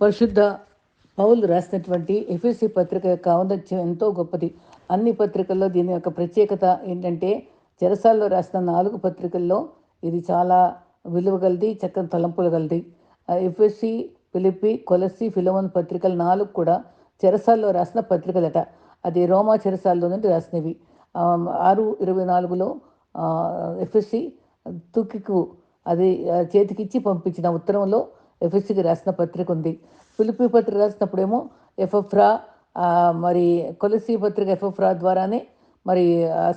పరిశుద్ధ పౌలు రాసినటువంటి ఎఫ్ఎస్సి పత్రిక యొక్క ఔన్నత్యం ఎంతో గొప్పది. అన్ని పత్రికల్లో దీని యొక్క ప్రత్యేకత ఏంటంటే చెరసాల్లో రాసిన నాలుగు పత్రికల్లో ఇది చాలా విలువ గలది చక్కని తలంపులు గలది. ఎఫ్ఎస్సి ఫిలిపి కొలసి ఫిలోమన్ పత్రికలు నాలుగు కూడా చెరసాల్లో రాసిన పత్రికలట. అది రోమా చెరసాల్లో నుండి రాసినవి. ఆరు ఇరవై నాలుగులో ఎఫ్ఎస్సి తుకికు అది చేతికిచ్చి పంపించిన ఉత్తరంలో ఎఫ్ఎస్సికి రాసిన పత్రిక ఉంది. ఫిలిపి పత్రిక రాసినప్పుడేమో ఎఫ్ఎఫ్రా మరి కొలసి పత్రిక ఎఫ్ఎఫ్రా ద్వారానే మరి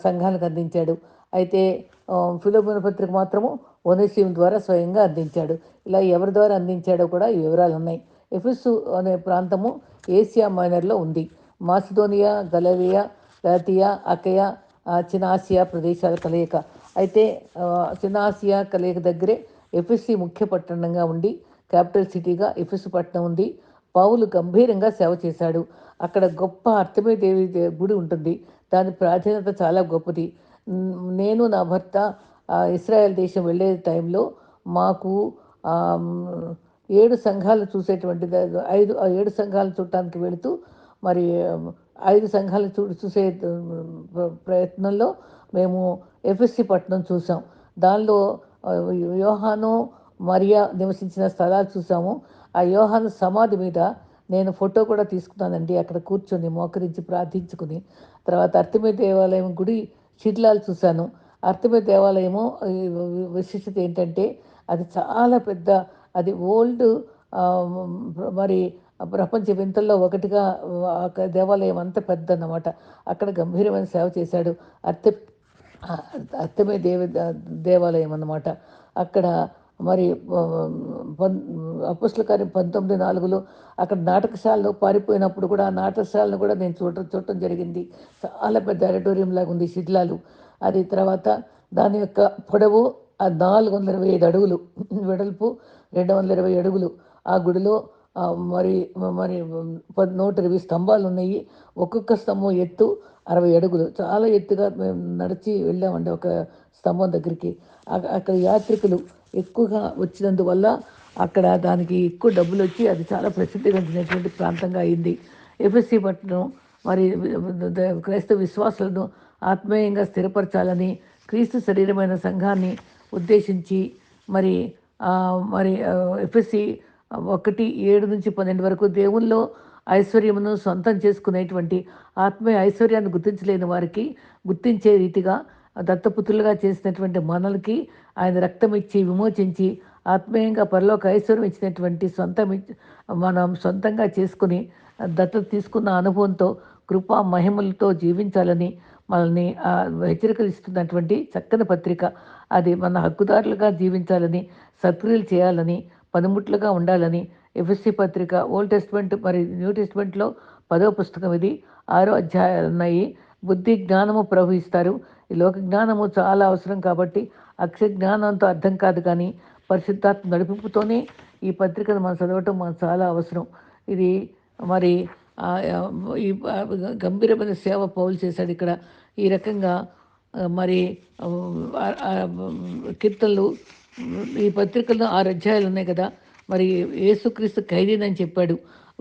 సంఘాలకు అందించాడు. అయితే ఆ, ఫిలోమిన పత్రిక మాత్రము ఒనేసియం ద్వారా స్వయంగా అందించాడు. ఇలా ఎవరి ద్వారా అందించాడో కూడా ఈ వివరాలు ఉన్నాయి. ఎఫెస్సు అనే ప్రాంతము ఏసియా మైనర్లో ఉంది. మాసిడోనియా గలవియా లాతియా అకయా చినాసియా చిన్న ఆసియా ప్రదేశాల కలయిక. అయితే చినాసియా చిన్న ఆసియా కలయిక దగ్గరే ఎఫ్ఎస్సి ముఖ్య పట్టణంగా ఉండి క్యాపిటల్ సిటీగా ఎఫెసు పట్టణం ఉంది. పౌలు గంభీరంగా సేవ చేశాడు. అక్కడ గొప్ప అర్థమే దేవి గుడి ఉంటుంది. దాని ప్రాధాన్యత చాలా గొప్పది. నేను నా భర్త ఇస్రాయెల్ దేశం వెళ్ళే టైంలో మాకు ఏడు సంఘాలు చూసేటువంటి ఐదు ఏడు సంఘాలు చూడటానికి వెళుతూ మరి ఐదు సంఘాలు చూ చూసే ప్రయత్నంలో మేము ఎఫ్ఎస్సి పట్టణం చూసాం. దానిలో ఆ, యోహాను మరియా నివసించిన స్థలాలు చూసాము ఆ యోహాను సమాధి మీద నేను ఫోటో కూడా తీసుకున్నానండి. అక్కడ కూర్చొని మోకరించి ప్రార్థించుకుని. తర్వాత అర్థమే దేవాలయం గుడి శిథిలాలు చూశాను. అర్థమే దేవాలయము విశిష్టత ఏంటంటే అది చాలా పెద్ద అది ఓల్డ్ మరి ప్రపంచ వింతల్లో ఒకటిగా దేవాలయం అంత పెద్ద అన్నమాట అక్కడ గంభీరమైన సేవ చేశాడు. అర్థ అర్థమే దేవ దేవాలయం అన్నమాట. అక్కడ మరి అపుస్ల కార్యం పంతొమ్మిది నాలుగులో అక్కడ నాటకశాలలో పారిపోయినప్పుడు కూడా ఆ నాటకశాలను కూడా నేను చూడటం చూడటం జరిగింది. చాలా పెద్ద ఆడిటోరియం లాగా ఉంది శిథిలాలు. అది తర్వాత దాని యొక్క పొడవు ఆ నాలుగు వందల ఇరవై ఐదు అడుగులు. వెడల్పు రెండు వందల ఇరవై అడుగులు. ఆ గుడిలో మరి మరి పది నూట ఇరవై స్తంభాలు ఉన్నాయి. ఒక్కొక్క స్తంభం ఎత్తు అరవై అడుగులు. చాలా ఎత్తుగా మేము నడిచి వెళ్ళామండి ఒక స్తంభం దగ్గరికి. అక్కడ యాత్రికులు ఎక్కువగా వచ్చినందువల్ల అక్కడ దానికి ఎక్కువ డబ్బులు వచ్చి అది చాలా ప్రసిద్ధి చెందినటువంటి ప్రాంతంగా అయింది. ఎఫ్ఎస్సి పట్టణం మరి ద- క్రైస్తవ విశ్వాసులను ఆత్మీయంగా స్థిరపరచాలని క్రీస్తు శరీరమైన సంఘాన్ని ఉద్దేశించి మరి మరి ఎఫ్ఎస్సి ఒకటి ఏడు నుంచి పన్నెండు వరకు దేవుల్లో ఐశ్వర్యమును సొంతం చేసుకునేటువంటి ఆత్మీయ ఐశ్వర్యాన్ని గుర్తించలేని వారికి గుర్తించే రీతిగా దత్తపుత్రులుగా చేసినటువంటి మనలకి ఆయన రక్తం ఇచ్చి విమోచించి ఆత్మీయంగా పరలోక ఐశ్వర్యం ఇచ్చినటువంటి సొంతం మనం సొంతంగా చేసుకుని దత్తత తీసుకున్న అనుభవంతో కృపా మహిమలతో జీవించాలని మనల్ని హెచ్చరికలు ఇస్తున్నటువంటి చక్కని పత్రిక. అది మన హక్కుదారులుగా జీవించాలని సత్క్రియలు చేయాలని పనిముట్లుగా ఉండాలని ఎఫ్ఎస్సి పత్రిక ఓల్డ్ టెస్ట్మెంట్ మరి న్యూ టెస్ట్మెంట్లో పదో పుస్తకం ఇది. ఆరో అధ్యాయాలు ఉన్నాయి బుద్ధి జ్ఞానము ప్రవహిస్తారు ఈ లోక జ్ఞానము చాలా అవసరం కాబట్టి అక్షర జ్ఞానంతో అర్థం కాదు కానీ పరిశుద్ధాత్మ నడిపింపుతోనే ఈ పత్రికను మనం చదవటం మనకు చాలా అవసరం. ఇది మరి ఈ గంభీరమైన సేవ పౌలు చేశాడు ఇక్కడ. ఈ రకంగా మరి కీర్తనలు ఈ పత్రికల్లో ఆరు అధ్యాయాలు ఉన్నాయి కదా. మరి యేసుక్రీస్తు ఖైదీనని చెప్పాడు.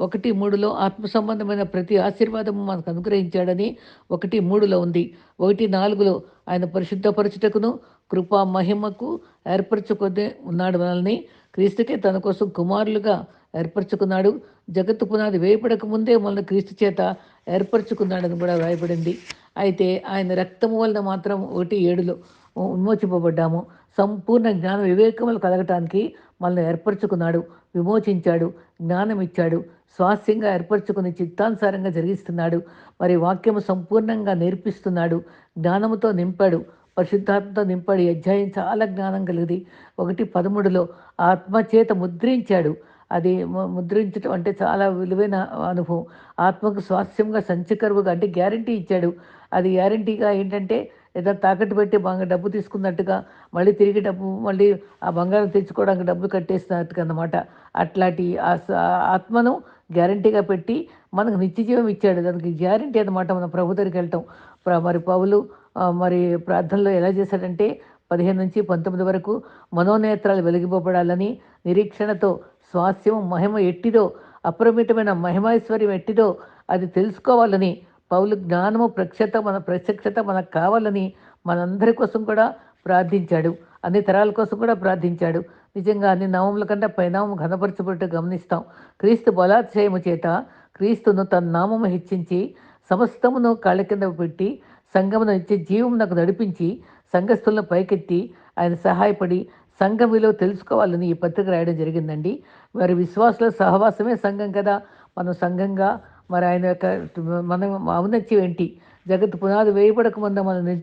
ఒకటి మూడులో ఆత్మ సంబంధమైన ప్రతి ఆశీర్వాదము మనకు అనుగ్రహించాడని ఒకటి మూడులో ఉంది. ఒకటి నాలుగులో ఆయన పరిశుద్ధపరచుటకును కృపా మహిమకు ఏర్పరచుకొని ఉన్నాడు మనల్ని. క్రీస్తుకే తన కోసం కుమారులుగా ఏర్పరచుకున్నాడు. జగత్తు పునాది వేయబడక ముందే మనల్ని క్రీస్తు చేత ఏర్పరచుకున్నాడని కూడా వ్రాయబడింది అయితే ఆయన రక్తము వలన మాత్రం ఒకటి ఏడులో విమోచింపబడ్డాము. సంపూర్ణ జ్ఞాన వివేకములు కలగటానికి మనల్ని ఏర్పరచుకున్నాడు. విమోచించాడు జ్ఞానం ఇచ్చాడు స్వాస్థ్యంగా ఏర్పరచుకుని చిత్తానుసారంగా జరిగిస్తున్నాడు. మరి వాక్యము సంపూర్ణంగా నేర్పిస్తున్నాడు. జ్ఞానముతో నింపాడు. పరిశుద్ధాత్మతో నింపాడు అధ్యాయం చాలా జ్ఞానం కలిగింది ఒకటి పదమూడులో ఆత్మ చేత ముద్రించాడు. అది ముద్రించడం అంటే చాలా విలువైన అనుభవం. ఆత్మకు స్వాస్థ్యంగా సంచకరువుగా అంటే గ్యారంటీ ఇచ్చాడు. అది గ్యారంటీగా ఏంటంటే ఏదో తాకట్టు పెట్టి బంగ డబ్బు తీసుకున్నట్టుగా మళ్ళీ తిరిగి డబ్బు మళ్ళీ ఆ బంగారం తెచ్చుకోవడానికి డబ్బులు కట్టేసినట్టుగా అన్నమాట. అట్లాంటి ఆ ఆత్మను గ్యారంటీగా పెట్టి మనకు నిత్య జీవం ఇచ్చాడు. దానికి గ్యారంటీ అన్నమాట మన ప్రభు దగ్గరికి వెళ్ళటం. ప్ర- మరి పౌలు మరి ప్రార్థనలో ఎలా చేశాడంటే పదిహేను నుంచి పంతొమ్మిది వరకు మనోనేత్రాలు వెలిగిపోబడాలని నిరీక్షణతో స్వాస్థ్యం మహిమ ఎట్టిదో అప్రమితమైన మహిమైశ్వర్యం ఎట్టిదో అది తెలుసుకోవాలని పౌలు జ్ఞానము ప్రత్యక్షత మన ప్రత్యక్షత మనకు కావాలని మనందరి కోసం కూడా ప్రార్థించాడు. అన్ని తరాల కోసం కూడా ప్రార్థించాడు. నిజంగా అన్ని నామముల కంటే పైనామం ఘనపరచబట్టు గమనిస్తాం. క్రీస్తు బలాతిశయము చేత క్రీస్తును తన నామము హెచ్చించి సమస్తమును కాళ్ళ కింద పెట్టి సంఘమును జీవం జీవమునకు నడిపించి సంఘస్థులను పైకెత్తి ఆయన సహాయపడి సంఘం విలువ తెలుసుకోవాలని ఈ పత్రిక రాయడం జరిగిందండి. మరి విశ్వాసుల సహవాసమే సంఘం కదా. మనం సంఘంగా మరి ఆయన యొక్క మనం ఔన్నత్యం ఏంటి? జగత్ పునాది వేయబడక ముందు మనం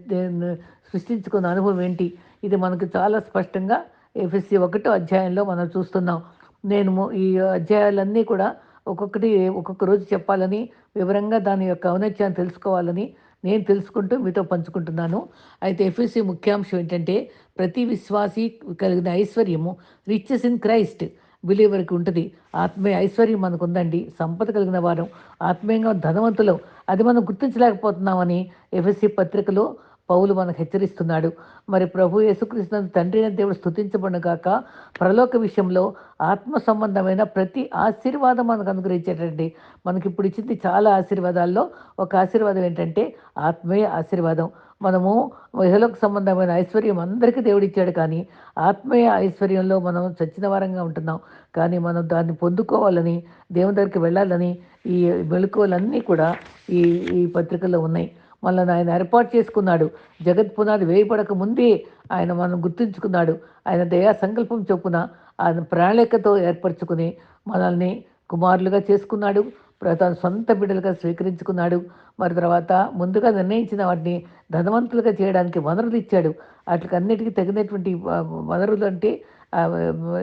సృష్టించుకున్న అనుభవం ఏంటి? ఇది మనకు చాలా స్పష్టంగా ఎఫ్ఎస్సి ఒకటో అధ్యాయంలో మనం చూస్తున్నాం. నేను ఈ అధ్యాయాలన్నీ కూడా ఒక్కొక్కటి ఒక్కొక్క రోజు చెప్పాలని వివరంగా దాని యొక్క ఔన్నత్యాన్ని తెలుసుకోవాలని నేను తెలుసుకుంటూ మీతో పంచుకుంటున్నాను. అయితే ఎఫ్ఎస్సి ముఖ్యాంశం ఏంటంటే ప్రతి విశ్వాసి కలిగిన ఐశ్వర్యము రిచెస్ ఇన్ క్రైస్ట్ బిలీవర్కి ఉంటుంది. ఆత్మీయ ఐశ్వర్యం మనకు ఉందండి సంపద కలిగిన వారం ఆత్మీయంగా ధనవంతులు. అది మనం గుర్తించలేకపోతున్నామని ఎఫ్ఎస్సి పత్రికలో పౌలు మనకు హెచ్చరిస్తున్నాడు. మరి ప్రభు యేసుకృష్ణ తండ్రి దేవుడు స్థుతించబడిన కాక పరలోక విషయంలో ఆత్మ సంబంధమైన ప్రతి ఆశీర్వాదం మనకు అనుగ్రహించేటండి మనకి ఇప్పుడు ఇచ్చింది చాలా ఆశీర్వాదాల్లో. ఒక ఆశీర్వాదం ఏంటంటే ఆత్మీయ ఆశీర్వాదం. మనము ఇహలోక సంబంధమైన ఐశ్వర్యం అందరికీ దేవుడు ఇచ్చాడు కానీ ఆత్మీయ ఐశ్వర్యంలో మనం చచ్చిన వారంగా ఉంటున్నాం. కానీ మనం దాన్ని పొందుకోవాలని దేవుని దగ్గరికి వెళ్ళాలని ఈ మెలకువలన్నీ కూడా ఈ ఈ పత్రికల్లో ఉన్నాయి. మనల్ని ఆయన ఏర్పాటు చేసుకున్నాడు. జగత్ పునాది వేయబడక ముందే ఆయన మనం గుర్తుంచుకున్నాడు. ఆయన దయా సంకల్పం చొప్పున ఆయన ప్రణాళికతో ఏర్పరచుకుని మనల్ని కుమారులుగా చేసుకున్నాడు. ప్ర- తన సొంత బిడ్డలుగా స్వీకరించుకున్నాడు. మరి తర్వాత ముందుగా నిర్ణయించిన వాటిని ధనవంతులుగా చేయడానికి వనరులు ఇచ్చాడు. వాటికి అన్నిటికీ తగినటువంటి వనరులు అంటే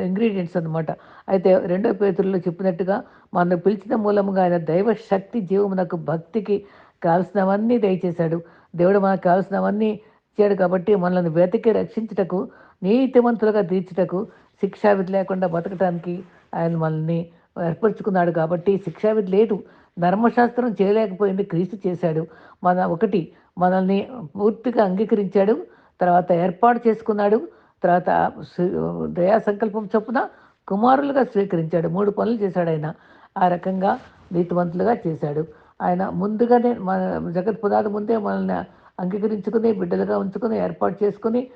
ఇంగ్రీడియంట్స్ అన్నమాట. అయితే రెండో పేతుల్లో చెప్పినట్టుగా మనం పిలిచిన మూలముగా ఆయన దైవ శక్తి జీవమునకు భక్తికి కావలసినవన్నీ దయచేశాడు. దేవుడు మనకు కావలసినవన్నీ ఇచ్చాడు కాబట్టి మనల్ని వెతికి రక్షించుటకు నీతిమంతులుగా తీర్చుటకు శిక్షావిధి లేకుండా బతకటానికి ఆయన మనల్ని ఏర్పరచుకున్నాడు కాబట్టి శిక్షావిధి లేదు. ధర్మశాస్త్రం చేయలేకపోయింది క్రీస్తు చేశాడు. మన ఒకటి మనల్ని పూర్తిగా అంగీకరించాడు. తర్వాత ఏర్పాటు చేసుకున్నాడు. తర్వాత దయా సంకల్పం చొప్పున కుమారులుగా స్వీకరించాడు. మూడు పనులు చేశాడు ఆయన. ఆ రకంగా నీతివంతులుగా చేశాడు. ఆయన ముందుగానే మన జగత్ పునాది ముందే మనల్ని అంగీకరించుకుని బిడ్డలుగా ఉంచుకుని ఏర్పాటు చేసుకుని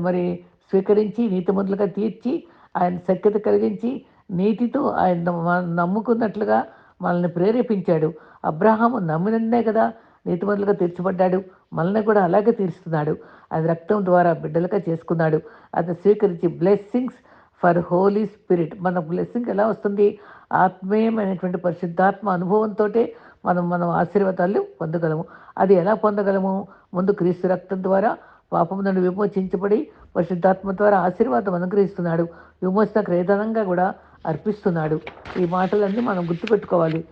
మరి స్వీకరించి నీతిమంతులుగా తీర్చి ఆయన సఖ్యత కలిగించి నీతితో ఆయన నమ్ముకున్నట్లుగా మనల్ని ప్రేరేపించాడు. అబ్రహాము నమ్మినన్నే కదా నీతిమంతులుగా తీర్చబడ్డాడు. మనల్ని కూడా అలాగే తీర్చుతున్నాడు. ఆయన రక్తం ద్వారా బిడ్డలుగా చేసుకున్నాడు. అది స్వీకరించి బ్లెస్సింగ్స్ ఫర్ హోలీ స్పిరిట్ మన బ్లెస్సింగ్ ఎలా వస్తుంది? ఆత్మీయమైనటువంటి పరిశుద్ధాత్మ అనుభవంతో మనం మనం ఆశీర్వాదాలు పొందగలము. అది ఎలా పొందగలము? ముందు క్రీస్తు రక్తం ద్వారా పాపం నుండి విమోచించబడి పరిశుద్ధాత్మ ద్వారా ఆశీర్వాదం అనుగ్రహిస్తున్నాడు. విమోచన క్రేదనంగా కూడా అర్పిస్తున్నాడు. ఈ మాటలన్నీ మనం గుర్తుపెట్టుకోవాలి.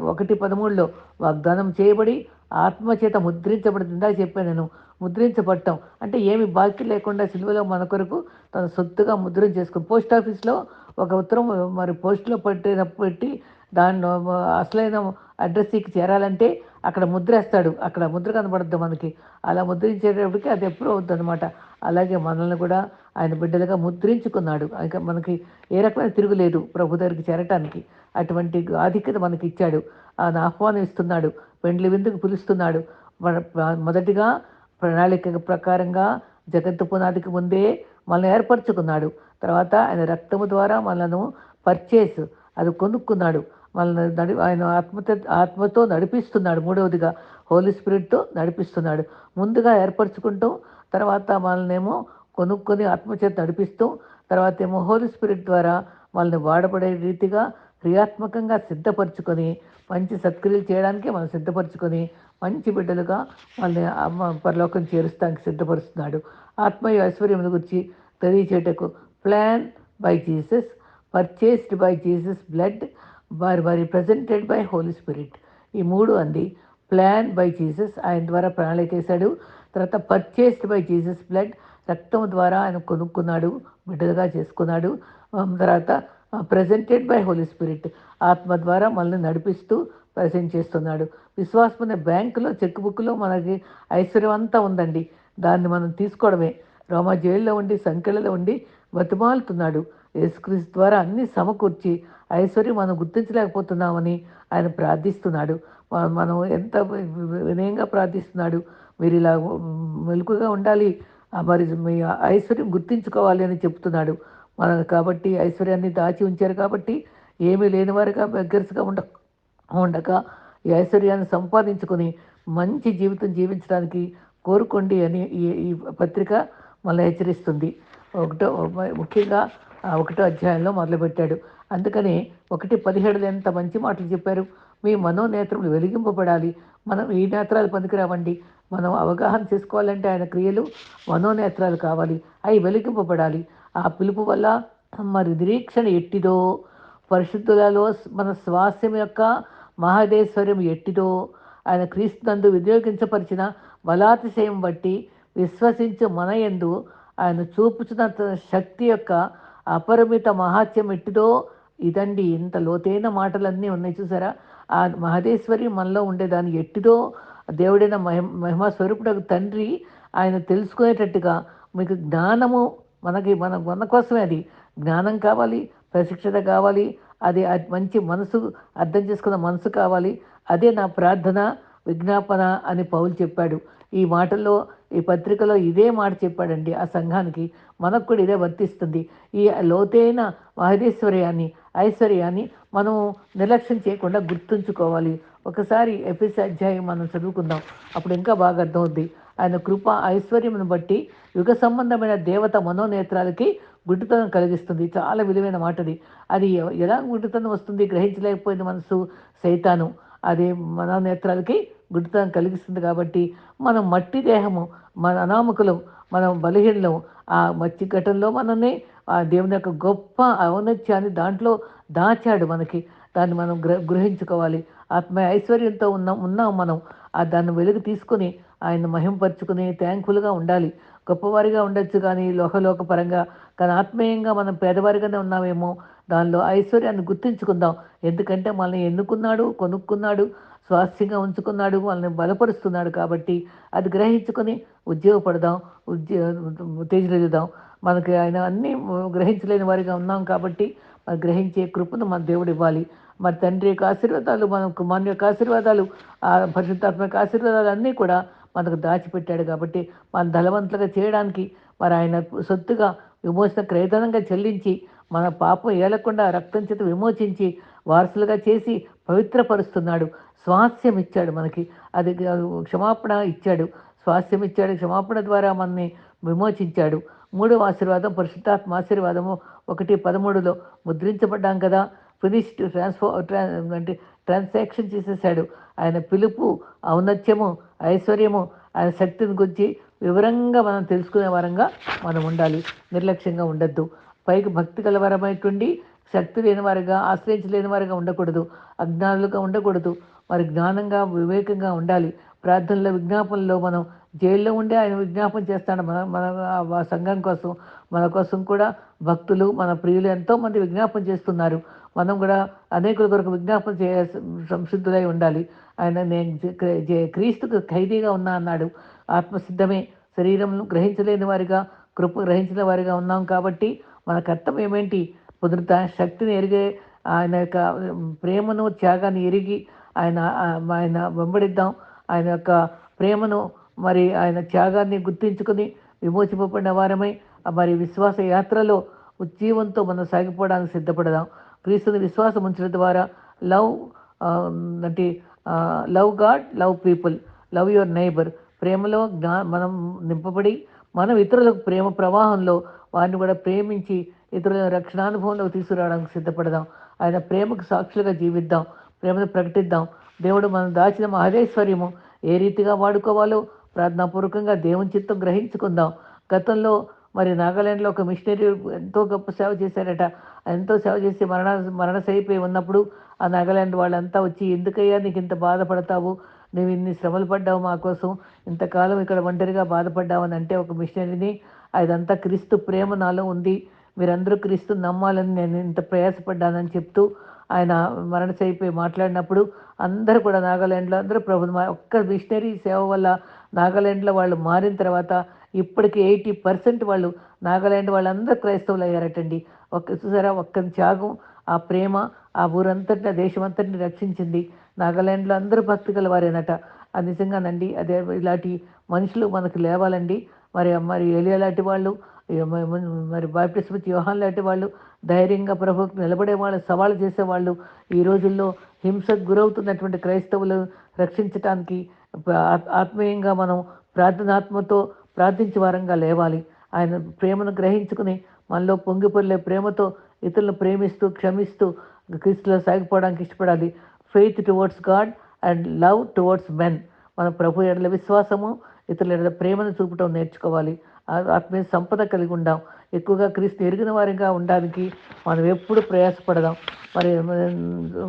ఒకటి పదమూడులో వాగ్దానం చేయబడి ఆత్మచేత ముద్రించబడుతుందా చెప్పాను నేను ముద్రించబడటం. అంటే ఏమి బాకీ లేకుండా సిలువలో మన కొరకు తన సొత్తుగా ముద్రణ చేసుకుని పోస్ట్ ఆఫీస్లో ఒక ఉత్తరం మరి పోస్ట్లో పెట్టిన పెట్టి దానిలో అసలైన అడ్రస్కి చేరాలంటే అక్కడ ముద్రేస్తాడు అక్కడ ముద్ర కనబడద్దు మనకి. అలా ముద్రించేటప్పటికి అది ఎప్పుడూ అవుతుంది అనమాట అలాగే మనల్ని కూడా ఆయన బిడ్డలుగా ముద్రించుకున్నాడు. ఇంకా మనకి ఏ రకమైన తిరుగులేదు ప్రభు దగ్గరికి చేరటానికి. అటువంటి ఆధిక్యత మనకి ఇచ్చాడు. ఆయన ఆహ్వానిస్తున్నాడు పెండ్లి విందుకు పిలుస్తున్నాడు. మొదటిగా ప్రణాళిక ప్రకారంగా జగత్తు పునాదికి ముందే మనల్ని ఏర్పరచుకున్నాడు. తర్వాత ఆయన రక్తము ద్వారా మనలను పర్చేస్ అది కొనుక్కున్నాడు. మనల్ని నడి ఆయన ఆత్మత ఆత్మతో నడిపిస్తున్నాడు. మూడవదిగా హోలీ స్పిరిట్తో నడిపిస్తున్నాడు. ముందుగా ఏర్పరచుకుంటూ తర్వాత మనల్నేమో కొనుక్కొని ఆత్మచేత నడిపిస్తూ తర్వాత ఏమో హోలీ స్పిరిట్ ద్వారా మనల్ని వాడబడే రీతిగా క్రియాత్మకంగా సిద్ధపరచుకొని మంచి సత్క్రియలు చేయడానికి మనం సిద్ధపరచుకొని మంచి బిడ్డలుగా వాళ్ళని అమ్మ పరలోకం చేరుస్తానికి సిద్ధపరుస్తున్నాడు. ఆత్మ ఐశ్వర్యముల గురించి తెలియచేటకు plan by Jesus purchased by Jesus blood వారి వారి ప్రజెంటెడ్ బై హోలీ స్పిరిట్ ఈ మూడు అంది ప్లాన్ బై జీసస్ ఆయన ద్వారా ప్రణాళిక చేశాడు. తర్వాత పర్చేస్డ్ బై జీసస్ బ్లడ్ రక్తం ద్వారా ఆయన కొనుక్కున్నాడు బిడ్డలుగా చేసుకున్నాడు. తర్వాత ప్రజెంటెడ్ బై హోలీ స్పిరిట్ ఆత్మ ద్వారా మనల్ని నడిపిస్తూ ప్రజెంట్ చేస్తున్నాడు. విశ్వాసం అనే బ్యాంకులో చెక్ బుక్లో మనకి ఐశ్వర్యం అంతా ఉందండి. దాన్ని మనం తీసుకోవడమే. రోమా జైల్లో ఉండి సంఖ్యలలో ఉండి బతిమాలుతున్నాడు. యేసుక్రీస్తు ద్వారా అన్ని సమకూర్చి ఐశ్వర్యం మనం గుర్తించలేకపోతున్నామని ఆయన ప్రార్థిస్తున్నాడు. మనం ఎంత వినయంగా ప్రార్థిస్తున్నాడు. మీరు ఇలా మెలుకుగా ఉండాలి. మరి మీ ఐశ్వర్యం గుర్తించుకోవాలి అని చెప్తున్నాడు. మన కాబట్టి ఐశ్వర్యాన్ని దాచి ఉంచారు కాబట్టి ఏమీ లేని వారిగా బెగ్గర్స్గా ఉండ ఉండక ఈ ఐశ్వర్యాన్ని సంపాదించుకొని మంచి జీవితం జీవించడానికి కోరుకోండి అని ఈ ఈ పత్రిక మళ్ళీ హెచ్చరిస్తుంది. ఒకటో ముఖ్యంగా ఆ ఒకటో అధ్యాయంలో మొదలుపెట్టాడు. అందుకని ఒకటి పదిహేడు ఎంత మంచి మాటలు చెప్పారు. మీ మనోనేత్రములు వెలిగింపబడాలి. మనం ఈ నేత్రాలు పనికిరావండి? మనం అవగాహన చేసుకోవాలంటే ఆయన క్రియలు మనోనేత్రాలు కావాలి. అవి వెలిగింపబడాలి. ఆ పిలుపు వల్ల మరి నిరీక్షణ ఎట్టిదో పరిశుద్ధులలో మన స్వాస్యం యొక్క మహాదేశ్వర్యం ఎట్టిదో ఆయన క్రీస్తునందు వినియోగించపరిచిన బలాతిశయం బట్టి విశ్వసించు మన యందు ఆయన చూపుచున్న తన శక్తి యొక్క అపరిమిత మహాత్యం ఎట్టిదో ఇదండి ఇంత లోతైన మాటలన్నీ ఉన్నాయి చూసారా? ఆ మహదేశ్వరి మనలో ఉండేదాన్ని ఎట్టిదో దేవుడైన మహిమ మహిమ స్వరూపుడు తండ్రి ఆయన తెలుసుకునేటట్టుగా మీకు జ్ఞానము మనకి మన మన కోసమే అది. జ్ఞానం కావాలి ప్రశిక్షత కావాలి అది అది మంచి మనసు అర్థం చేసుకున్న మనసు కావాలి. అదే నా ప్రార్థన విజ్ఞాపన అని పౌలు చెప్పాడు. ఈ మాటల్లో ఈ పత్రికలో ఇదే మాట చెప్పాడండి ఆ సంఘానికి. మనకు కూడా ఇదే వర్తిస్తుంది. ఈ లోతైన మహదేశ్వర్యాన్ని ఐశ్వర్యాన్ని మనం నిర్లక్ష్యం చేయకుండా గుర్తుంచుకోవాలి. ఒకసారి ఎపిస్ అధ్యాయం మనం చదువుకుందాం. అప్పుడు ఇంకా బాగా అర్థమవుద్ది. ఆయన కృప ఐశ్వర్యమును బట్టి యుగ సంబంధమైన దేవత మనోనేత్రాలకి గుడ్డుతనం కలిగిస్తుంది. చాలా విలువైన మాటది. అది ఎలా గుడ్డుతనం వస్తుంది? గ్రహించలేకపోయింది మనసు సైతాను. అది మనోనేత్రాలకి గుడ్డుతనం కలిగిస్తుంది కాబట్టి మనం మట్టి దేహము మన అనామకులం మనం బలహీనలం ఆ మట్టి ఘటనలో మనల్ని ఆ దేవుని యొక్క గొప్ప ఔన్నత్యాన్ని దాంట్లో దాచాడు మనకి దాన్ని మనం గ్ర గ్రహించుకోవాలి ఆత్మ ఐశ్వర్యంతో ఉన్నాం ఉన్నాం మనం ఆ దాన్ని వెలుగు తీసుకుని ఆయన మహింపరుచుకుని థ్యాంక్ఫుల్గా ఉండాలి గొప్పవారిగా ఉండొచ్చు కానీ లోకలోక పరంగా కానీ ఆత్మీయంగా మనం పేదవారిగానే ఉన్నామేమో దానిలో ఐశ్వర్యాన్ని గుర్తించుకుందాం ఎందుకంటే మనల్ని ఎన్నుకున్నాడు కొనుక్కున్నాడు స్వాస్థ్యంగా ఉంచుకున్నాడు వాళ్ళని బలపరుస్తున్నాడు కాబట్టి అది గ్రహించుకొని ఉద్యోగపడదాం ఉద్యోగ తేజరిద్దాం మనకి ఆయన అన్నీ గ్రహించలేని వారిగా ఉన్నాం కాబట్టి మరి గ్రహించే కృపను మన దేవుడు ఇవ్వాలి. మరి తండ్రి యొక్క ఆశీర్వాదాలు మన కుమారుని యొక్క ఆశీర్వాదాలు ఆ పరిశుద్ధాత్మ యొక్క ఆశీర్వాదాలు అన్నీ కూడా మనకు దాచిపెట్టాడు కాబట్టి మన ధనవంతులుగా చేయడానికి మరి ఆయన సొత్తుగా విమోచన క్రయధనంగా చెల్లించి మన పాపం ఏలకుండా రక్తం చేత విమోచించి వారసులుగా చేసి పవిత్రపరుస్తున్నాడు. స్వాస్యం ఇచ్చాడు మనకి. అది క్షమాపణ ఇచ్చాడు. స్వాస్యం ఇచ్చాడు. క్షమాపణ ద్వారా మనని విమోచించాడు. మూడవ ఆశీర్వాదం పరిశుద్ధాత్మ ఆశీర్వాదము. ఒకటి పదమూడులో ముద్రించబడ్డాం కదా. ఫినిష్డ్ ట్రాన్స్ఫో ట్రా అంటే ట్రాన్సాక్షన్ చేసేసాడు ఆయన పిలుపు ఔన్నత్యము ఐశ్వర్యము ఆయన శక్తిని గురించి వివరంగా మనం తెలుసుకునే వారంగా మనం ఉండాలి. నిర్లక్ష్యంగా ఉండద్దు. పైకి భక్తి కలవరమైనటువంటి శక్తి లేని వారిగా ఆశ్రయించలేని వారిగా ఉండకూడదు. అజ్ఞానులుగా ఉండకూడదు. మరి జ్ఞానంగా వివేకంగా ఉండాలి. ప్రార్థనలో విజ్ఞాపనలో మనం జైల్లో ఉండే ఆయన విజ్ఞాపన చేస్తాడు. మన మన సంఘం కోసం మన కోసం కూడా భక్తులు మన ప్రియులు ఎంతోమంది విజ్ఞాపన చేస్తున్నారు. మనం కూడా అనేకుల కొరకు విజ్ఞాపన చేయ సంసిద్ధులై ఉండాలి. ఆయన నేను జ- జ- క్రీస్తుకు ఖైదీగా ఉన్నా అన్నాడు. ఆత్మసిద్ధమే. శరీరం గ్రహించలేని వారిగా కృప గ్రహించిన వారిగా ఉన్నాం కాబట్టి మన కర్తవ్యం ఏమేంటి? పునరుత శక్తిని ఎరిగే ఆయన యొక్క ప్రేమను త్యాగాన్ని ఎరిగి ఆయన ఆయన వెంబడిద్దాం. ఆయన యొక్క ప్రేమను మరి ఆయన త్యాగాన్ని గుర్తించుకుని విమోచింపబడిన వారమై మరి విశ్వాస యాత్రలో ఉజ్జీవంతో మనం సాగిపోవడానికి సిద్ధపడదాం. క్రీస్తుని విశ్వాసం ఉంచడం ద్వారా లవ్ అంటే love God love people love your neighbour. ప్రేమలో జ్ఞా మనం నింపబడి మనం ఇతరులకు ప్రేమ ప్రవాహంలో వారిని కూడా ప్రేమించి ఇతరుల రక్షణానుభవంలోకి తీసుకురావడానికి సిద్ధపడదాం. ఆయన ప్రేమకు సాక్షులుగా జీవిద్దాం. ప్రేమను ప్రకటిద్దాం. దేవుడు మనం దాచిన మహదేశ్వర్యము ఏ రీతిగా వాడుకోవాలో ప్రార్థనాపూర్వకంగా దేవుని చిత్తం గ్రహించుకుందాం. గతంలో మరి నాగాలాండ్లో ఒక మిషనరీ ఎంతో గొప్ప సేవ చేశారట. ఎంతో సేవ చేసి మరణ మరణశైపోయి ఉన్నప్పుడు ఆ నాగాలాండ్ వాళ్ళంతా వచ్చి ఎందుకయ్యా నీకు ఇంత బాధపడతావు? నువ్వు ఇన్ని శ్రమలు పడ్డావు మా కోసం. ఇంతకాలం ఇక్కడ ఒంటరిగా బాధపడ్డావు అని అంటే ఒక మిషనరీని అదంతా క్రీస్తు ప్రేమ నాలో ఉంది. మీరందరూ క్రీస్తు నమ్మాలని నేను ఇంత ప్రయాసపడ్డానని చెప్తూ ఆయన మరణశైపోయి మాట్లాడినప్పుడు అందరూ కూడా నాగాలాండ్లో అందరూ ప్రభు మా- ఒక్క మిషనరీ సేవ వల్ల నాగాలాండ్లో వాళ్ళు మారిన తర్వాత ఇప్పటికి ఎయిటీ పర్సెంట్ వాళ్ళు నాగాలాండ్ వాళ్ళందరూ క్రైస్తవులు అయ్యారటండి ఒక్క చూసారా ఒక్క త్యాగం ఆ ప్రేమ ఆ ఊరంతటిని దేశమంతటిని రక్షించింది నాగాలాండ్లో అందరూ భక్తి గల వారేనట. అది నిజంగానండి అదే ఇలాంటి మనుషులు మనకు లేవాలండి. మరి మరి ఎలియా లాంటి వాళ్ళు మరి బాప్టిస్మతి యోహాన్ లాంటి వాళ్ళు ధైర్యంగా ప్రభుకు నిలబడే వాళ్ళు సవాలు చేసేవాళ్ళు ఈ రోజుల్లో హింసకు గురవుతున్నటువంటి క్రైస్తవులు రక్షించటానికి ఆత్మీయంగా మనం ప్రార్థనాత్మతో ప్రార్థించే వారంగా లేవాలి. ఆయన ప్రేమను గ్రహించుకుని మనలో పొంగిపొర్లే ప్రేమతో ఇతరులను ప్రేమిస్తూ క్షమిస్తూ క్రీస్తులో సాగిపోవడానికి ఇష్టపడాలి. Faith towards God and love towards men మన ప్రభు ఎడల విశ్వాసము ఇతరుల ఎడల ప్రేమను చూపటం నేర్చుకోవాలి. ఆత్మీయ సంపద కలిగి ఉందాం. ఎక్కువగా క్రీస్తు ఎరిగిన వారిగా ఉండడానికి మనం ఎప్పుడు ప్రయాసపడదాం. మరి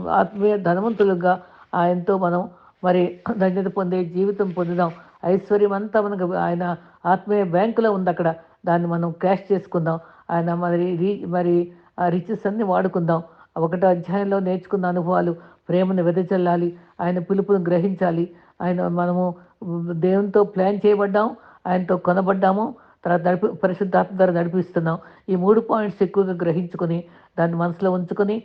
ఆత్మీయ ధనవంతులుగా ఆయనతో మనం మరి ధన్యత పొందే జీవితం పొందుదాం. ఐశ్వర్యం అంతా మనకు ఆయన ఆత్మీయ బ్యాంకులో ఉంది అక్కడ. దాన్ని మనం క్యాష్ చేసుకుందాం. ఆయన మరి రీ మరి ఆ రిచెస్ అన్ని వాడుకుందాం. ఒకటో అధ్యాయంలో నేర్చుకున్న అనుభవాలు ప్రేమను వెదజల్లాలి ఆయన పిలుపును గ్రహించాలి. ఆయన మనము దేవునితో ప్లాన్ చేయబడ్డాం ఆయనతో కొనబడ్డాము తర్వాత నడిపి పరిశుద్ధాత్మ ద్వారా నడిపిస్తున్నాం. ఈ మూడు పాయింట్స్ ఎక్కువగా గ్రహించుకొని దాన్ని మనసులో ఉంచుకొని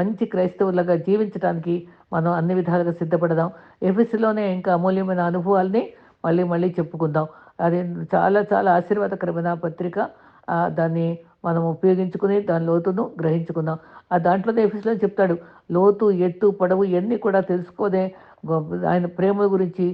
మంచి క్రైస్తవులుగా జీవించడానికి మనం అన్ని విధాలుగా సిద్ధపడదాం. ఎఫ్ఎస్లోనే ఇంకా అమూల్యమైన అనుభవాల్ని మళ్ళీ మళ్ళీ చెప్పుకుందాం. అది చాలా చాలా ఆశీర్వాదకరమైన పత్రిక. దాన్ని మనం ఉపయోగించుకుని దాని లోతును గ్రహించుకుందాం. ఆ దాంట్లోనే ఎఫ్ఎస్లో చెప్తాడు లోతు ఎత్తు పొడవు ఇవన్నీ కూడా తెలుసుకోదే ఆయన ప్రేమ గురించి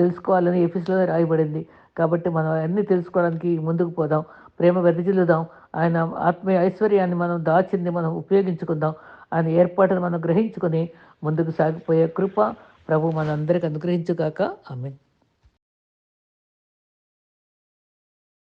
తెలుసుకోవాలని ఎఫ్ఎస్లో రాయబడింది. కాబట్టి మనం అన్నీ తెలుసుకోవడానికి ముందుకు పోదాం. ప్రేమ వెదజిల్లుదాం ఆయన ఆత్మీయ ఐశ్వర్యాన్ని మనం దాచింది మనం ఉపయోగించుకుందాం. ఆయన ఏర్పాటును మనం గ్రహించుకొని ముందుకు సాగిపోయే కృప ప్రభు మనందరికి అనుగ్రహించుగాక. ఆమె